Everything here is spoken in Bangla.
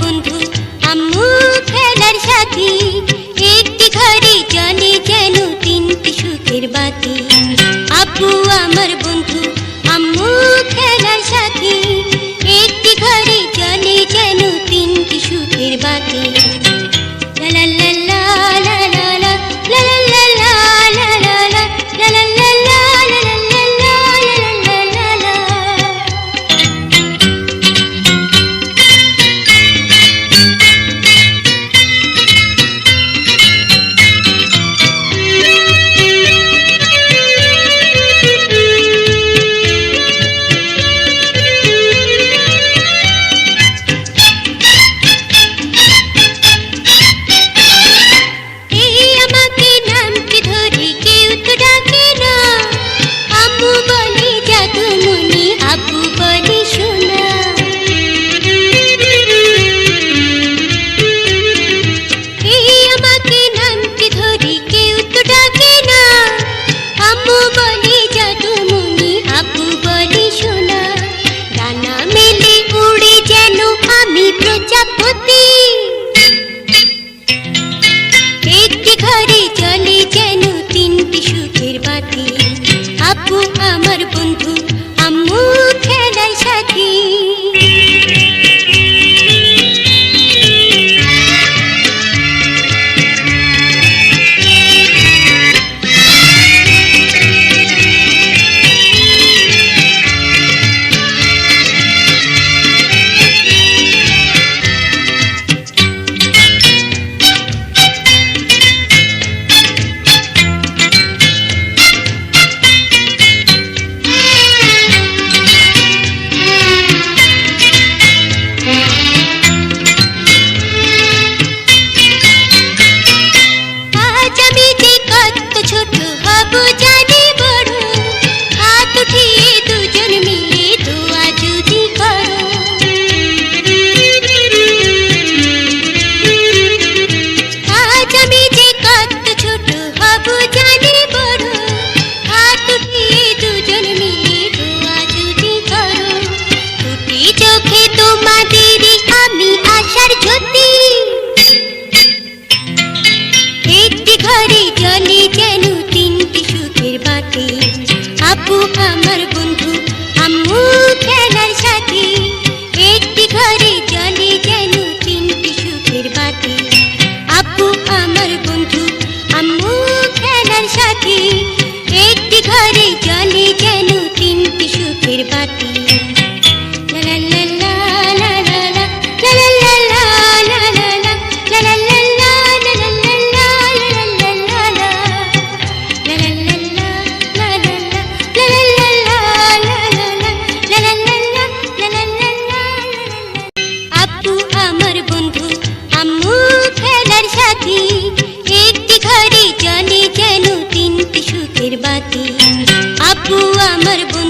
বন্ধু আম্মু খেলার সাথী একটি ঘরে জনে বাবু আমার বন্ধু, আম্মু খেলার সাথী। একটি ঘরে জলে যেন তিনটি সুখের বাতি। আপু আমার বন্ধু, আম্মু খেলার সাথী। একটি ঘরে জলে যেন তিনটি সুখের বাতি। aqui a tua marbu